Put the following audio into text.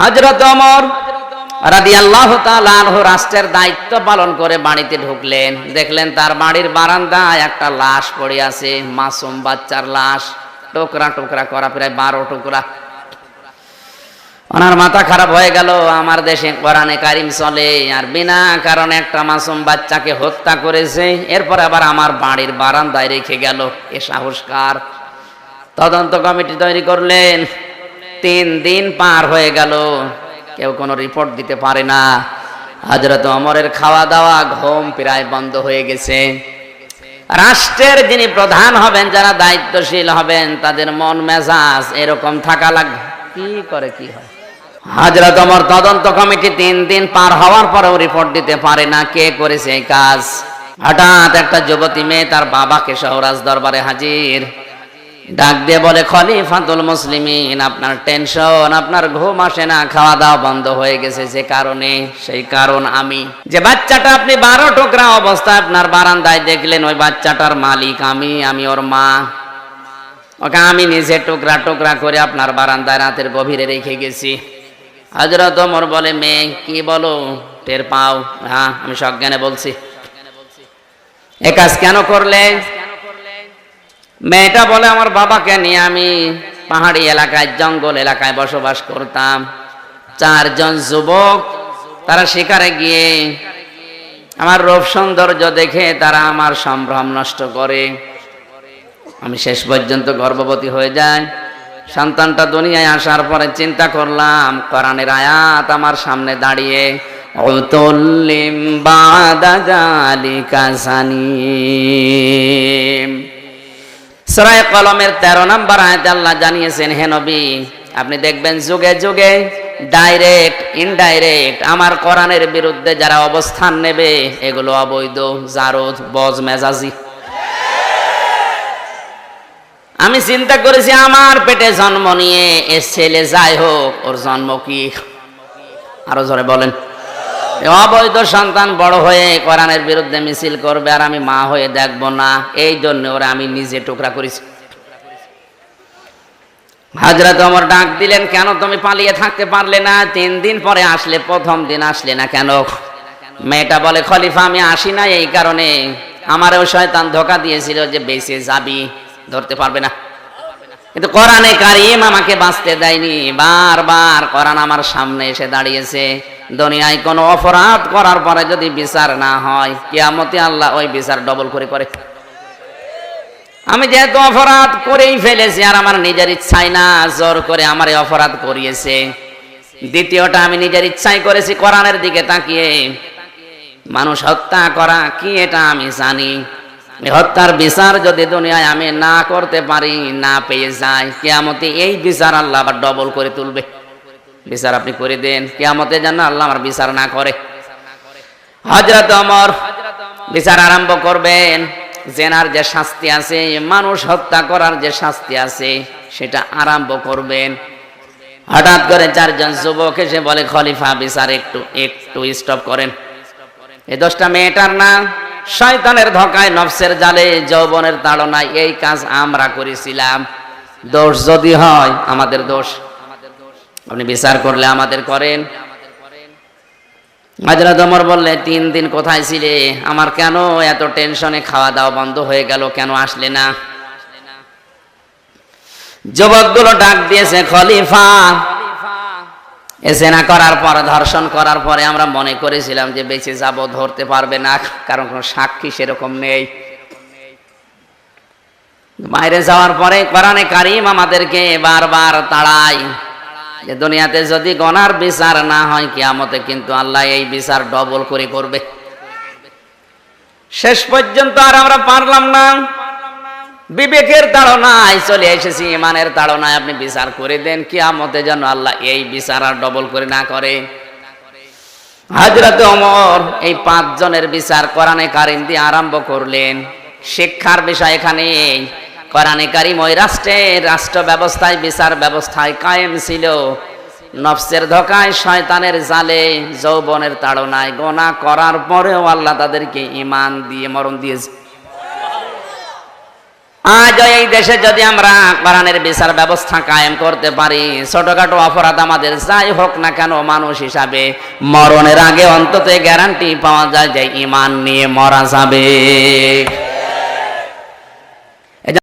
হজরত অমর রাদি আল্লাহ তালহ রাষ্ট্রের দায়িত্ব পালন করে বাড়িতে ঢুকলেন। দেখলেন তার বাড়ির বারান্দায় একটা লাশ পড়ে আছে, মাসুম বাচ্চার লাশ। টুকরা টুকরা করা, প্রায় বারো টুকরা। ওনার মাথা খারাপ হয়ে গেল, আমার দেশে কোরআনে কারিম চলে, আর বিনা কারণে একটা মাসুম বাচ্চাকে হত্যা করেছে। এরপর আবার আমার বাড়ির বারান্দায় রেখে গেল, এ সাহসকার। তদন্ত কমিটি তৈরি করলেন। তিন দিন পার হয়ে গেল। কেউ কোনো রিপোর্ট দিতে পারে না। হজরত অমরের খাওয়া দাওয়া ঘুম প্রায় বন্ধ হয়ে গেছে। রাষ্ট্রের যিনি প্রধান হবেন, যারা দায়িত্বশীল হবেন, তাদের মন মেজাজ এরকম থাকা লাগবে কি করে, কি হয়? হাজরত অমর তদন্ত কমিটি তিন দিন পার হওয়ার পরেও রিপোর্ট দিতে পারে না। কে করেছে এই কাজ? হঠাৎ একটা যুবতী মেয়ে তার বাবাকে সহরাজ দরবারে হাজির। ডাক দিয়ে বলে, খলিফাতুল মুসলিমিন, আপনার টেনশন, আপনার ঘুম আসে না খাওয়া দাওয়া বন্ধ হয়ে গেছে যে কারণে, সেই কারণ আমি। যে বাচ্চাটা আপনি বারো টুকরা অবস্থায় আপনার বারান্দায় দেখলেন, ওই বাচ্চাটার মালিক আমি আমি ওর মা। ওকে আমি নিজে টুকরা টুকরা করে আপনার বারান্দায় রাতের গভীরে রেখে গেছি। হজরত ওমর বলে, মেয়ে, কি বলো? টের পাও? হ্যাঁ আমি সজ্ঞানে বলছি। এ কাজ কেন করলে? মেয়েটা বলে, আমার বাবাকে নিয়ে আমি পাহাড়ি এলাকায়, জঙ্গল এলাকায় বসবাস করতাম। চারজন যুবক, তারা শিকারে গিয়ে আমার রূপ সৌন্দর্য দেখে তারা আমার সম্ভ্রম নষ্ট করে। আমি শেষ পর্যন্ত গর্ভবতী হয়ে যাই। সন্তানটা দুনিয়ায় আসার পরে চিন্তা করলাম, কোরআনের আয়াত আমার সামনে দাঁড়িয়ে, উতুল্লিম বাদা জালিকা সানিম। সরাই কলমের তেরো নম্বর আয়াতে আল্লাহ জানিয়েছেন, হে নবী, আপনি দেখবেন যুগে যুগে ডাইরেক্ট ইনডাইরেক্ট আমার কোরআনের বিরুদ্ধে যারা অবস্থান নেবে, এগুলো অবৈধ, জারদ, বজ, মেজাজি। আমি চিন্তা করেছি, আমার পেটে জন্ম নিয়ে এ ছেলে যাই হোক, ওর জন্ম কি? আরও জোরে বলেন। অবৈধ সন্তান বড় হয়ে কোরআনের বিরুদ্ধে মিছিল করবে আর আমি মা হয়ে দেখব না। এই জন্য ওরা আমি নিজে টুকরা করেছি। হাজরত অমর ডাক দিলেন, কেন তুমি পালিয়ে থাকতে পারলে না? তিন দিন পরে আসলে, প্রথম দিন আসলে না কেন? মেয়েটা বলে, খলিফা, আমি আসি না এই কারণে। আমারও শয়তান ধোকা দিয়েছিল যে বেঁচে যাবি, ধরতে পারবে না। কিন্তু কোরআনে কারিম আমাকে বাঁচতে দেয়নি। বারবার কোরআন আমার সামনে এসে দাঁড়িয়েছে। দুনিয়ায় কোনো অপরাধ করার পরে যদি বিচার না হয়, কিয়ামতে আল্লাহ ওই বিচার ডবল করে করে আমি যেহেতু অপরাধ করেই ফেলেছি আর আমার নিজের ইচ্ছাই না, জোর করে আমার এই অপরাধ করিয়েছে। দ্বিতীয়টা আমি নিজের ইচ্ছাই করেছি কোরআনের দিকে তাকিয়ে। মানুষ হত্যা করা, কি এটা আমি জানি? হত্যার বিচার যদি দুনিয়ায় আমি না করতে পারি, না পেয়ে যাই, কেয়ামতে এই বিচার আল্লাহ আবার ডবল করে তুলবে। বিচার আপনি করে দেন, কেয়ামতে যেন আল্লাহ আমার বিচার না করে। হজরত অমর বিচার আরম্ভ করবেন। জেনার যে শাস্তি আছে, মানুষ হত্যা করার যে শাস্তি আছে, সেটা আরম্ভ করবেন। হঠাৎ করে চারজন যুবক এসে বলে, খলিফা, বিচার একটু একটু স্টপ করেন। এই দশটা মেয়েটার না শয়তানের ধকায় নফসের জালে, যৌবনের তাড়নায় এই কাজ আমরা করেছিলাম। দোষ যদি হয়, আমাদের দোষ। আপনি বিচার করলে আমাদের করেন। মাজরা দমর বললে, তিন দিন কোথায় ছিলে? আমার কেন এত টেনশনে খাওয়া দাওয়া বন্ধ হয়ে গেল? কেন আসলে না? যুবকগুলো ডাক দিয়েছে, খলিফা এসেনা করার পর, ধর্ষণ করার পরে আমরা মনে করেছিলাম যে বেঁচে যাব, ধরতে পারবে না, কারণ কোনো সাক্ষী সেরকম নেই। বাইরে যাওয়ার পরে কোরআনে কারিম আমাদেরকে বারবার তাড়ায় যে দুনিয়াতে যদি গনার বিচার না হয়, কিয়ামতে কিন্তু আল্লাহ এই বিচার ডবল করে করবে। শেষ পর্যন্ত আর আমরা পারলাম না। বিবেকের তাড়নায় চলে এসেছি, ইমানের তাড়নায় আপনি বিচার করে দেন, কিয়ামতে যেন আল্লাহ এই বিচার আর ডবল করে না করে। হাজরত অমর এই পাঁচজনের বিচার কোরআনে কারিম দিয়ে আরম্ভ করলেন। শিক্ষার বিষয় এখানে। কোরআনে কারিম ওই রাষ্ট্রের রাষ্ট্র ব্যবস্থায়, বিচার ব্যবস্থায় কায়েম ছিল। নফসের ধোকায়, শয়তানের জালে, যৌবনের তাড়নায় গোনা করার পরেও আল্লাহ তাদেরকে ইমান দিয়ে মরণ দিয়েছে। আজ এই দেশে যদি আমরা কোরআনের বিচার ব্যবস্থা কায়েম করতে পারি, ছোটখাটো অপরাধ আমাদের যাই হোক না কেন মানুষ হিসাবে মরণের আগে অন্তত গ্যারান্টি পাওয়া যায় যে ইমান নিয়ে মরা যাবে।